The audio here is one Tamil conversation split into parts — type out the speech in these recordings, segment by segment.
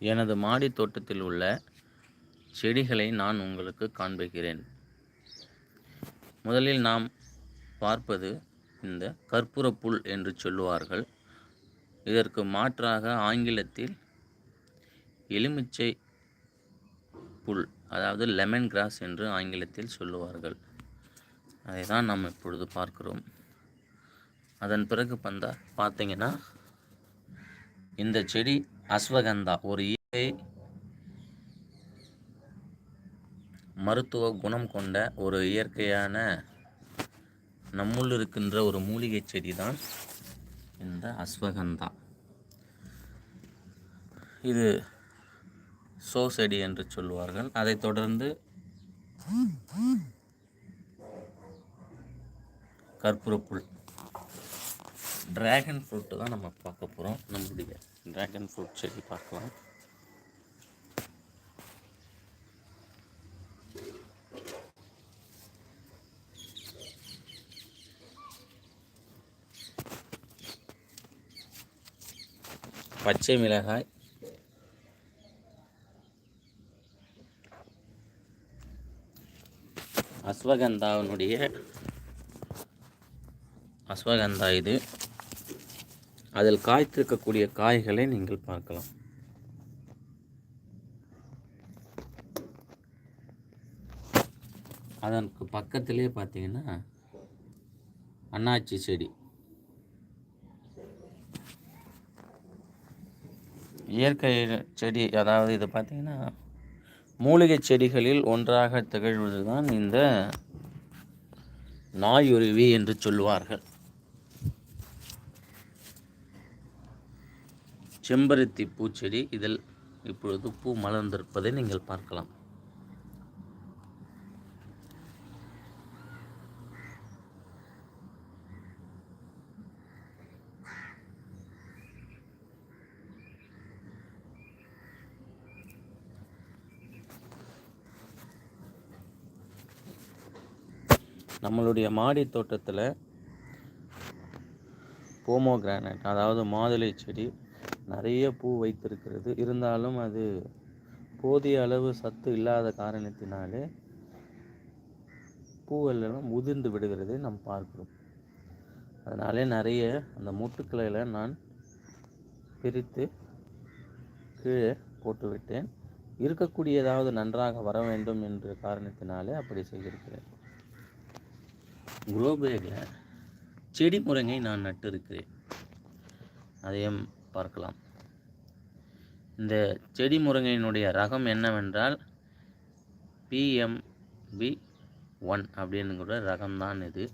எனது மாடி தோட்டத்தில் உள்ள செடிகளை நான் உங்களுக்கு காண்பிக்கிறேன். முதலில் நாம் பார்ப்பது இந்த கற்பூரப்புல் என்று சொல்லுவார்கள். இதற்கு மாற்றாக ஆங்கிலத்தில் எலுமிச்சை புல் அதாவது லெமன் கிராஸ் என்று ஆங்கிலத்தில் சொல்லுவார்கள். அதை தான் நாம் இப்பொழுது பார்க்கிறோம். அதன் பிறகு பந்தா பார்த்தீங்கன்னா இந்த செடி அஸ்வகந்தா ஒரு இயற்கை மருத்துவ குணம் கொண்ட ஒரு இயற்கையான நம்முள் இருக்கின்ற ஒரு மூலிகை செடி தான் இந்த அஸ்வகந்தா. இது சோ செடி என்று சொல்லுவார்கள். அதைத் தொடர்ந்து கற்பூரப்புல் டிராகன் ஃப்ரூட்டு தான் நம்ம பார்க்க போகிறோம் நம்மளுடைய ட்ராகன் ஃப்ரூட் செடி பார்க்கலாம். பச்சை மிளகாய். அஸ்வகந்தாவினுடைய அஸ்வகந்தா இது. அதில் காய்த்திருக்கக்கூடிய காய்களை நீங்கள் பார்க்கலாம். அதற்கு பக்கத்திலே பார்த்தீங்கன்னா அன்னாச்சி செடி. இயற்கை செடி அதாவது இது பார்த்தீங்கன்னா மூலிகை செடிகளில் ஒன்றாக திகழ்வது தான் இந்த நாயுருவி என்று சொல்லுவார்கள். செம்பருத்தி பூச்செடி இதில் இப்பொழுது பூ மலர்ந்திருப்பதை நீங்கள் பார்க்கலாம். நம்மளுடைய மாடி தோட்டத்தில் போமோகிரானைட் அதாவது மாதுளை செடி நிறைய பூ வைத்திருக்கிறது. இருந்தாலும் அது போதிய அளவு சத்து இல்லாத காரணத்தினாலே பூவெல்லாம் முதிர்ந்து விடுகிறதை நாம் பார்க்கிறோம். அதனாலே நிறைய அந்த மூட்டுக்களையில் நான் பிரித்து கீழே போட்டுவிட்டேன். இருக்கக்கூடிய ஏதாவது நன்றாக வர வேண்டும் என்ற காரணத்தினாலே அப்படி செய்திருக்கிறேன். குரோபேகில் செடி முருங்கை நான் நட்டு இருக்கிறேன். அதையும் பார்க்கலாம். இந்த செடி முருங்கையினுடைய ரகம் என்னவென்றால் பிஎம்பி ஒன் அப்படின்னுங்கிற ரகம்தான் இது.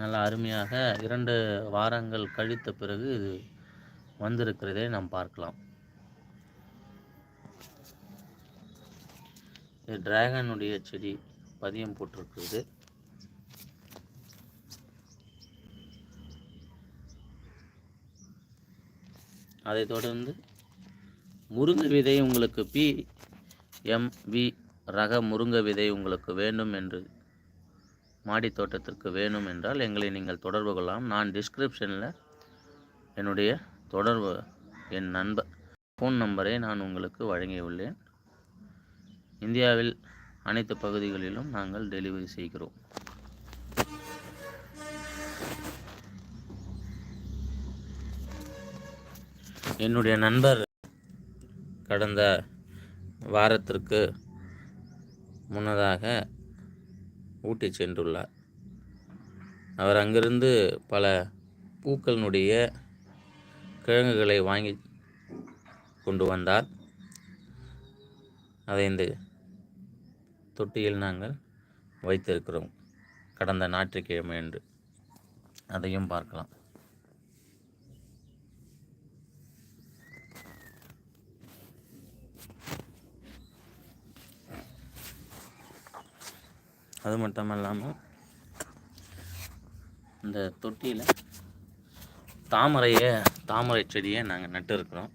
நல்லா அருமையாக இரண்டு வாரங்கள் கழித்த பிறகு இது வந்திருக்கிறதை நாம் பார்க்கலாம். இது டிராகனுடைய செடி பதியம் போட்டிருக்கிறது அதைத் தொடர்ந்து முருங்கை விதை உங்களுக்கு பி எம்வி ரக முருங்கை விதை உங்களுக்கு வேண்டும் என்று மாடி தோட்டத்திற்கு வேணும் என்றால் எங்களை நீங்கள் தொடர்பு கொள்ளலாம். நான் டிஸ்கிரிப்ஷனில் என்னுடைய தொடர்பு என் நண்பர் ஃபோன் நம்பரை நான் உங்களுக்கு வழங்கியுள்ளேன். இந்தியாவில் அனைத்து பகுதிகளிலும் நாங்கள் டெலிவரி செய்கிறோம். என்னுடைய நண்பர் கடந்த வாரத்திற்கு முன்னதாக ஊட்டி சென்றுள்ளார். அவர் அங்கிருந்து பல பூக்களினுடைய கிழங்குகளை வாங்கி கொண்டு வந்தார். அதை இந்த தொட்டியில் நாங்கள் வைத்திருக்கிறோம். கடந்த ஞாயிற்றுக்கிழமை என்று அதையும் பார்க்கலாம். அது மட்டும் இல்லாமல் இந்த தொட்டியில் தாமரையை தாமரை செடியை நாங்கள் நட்டு இருக்கிறோம்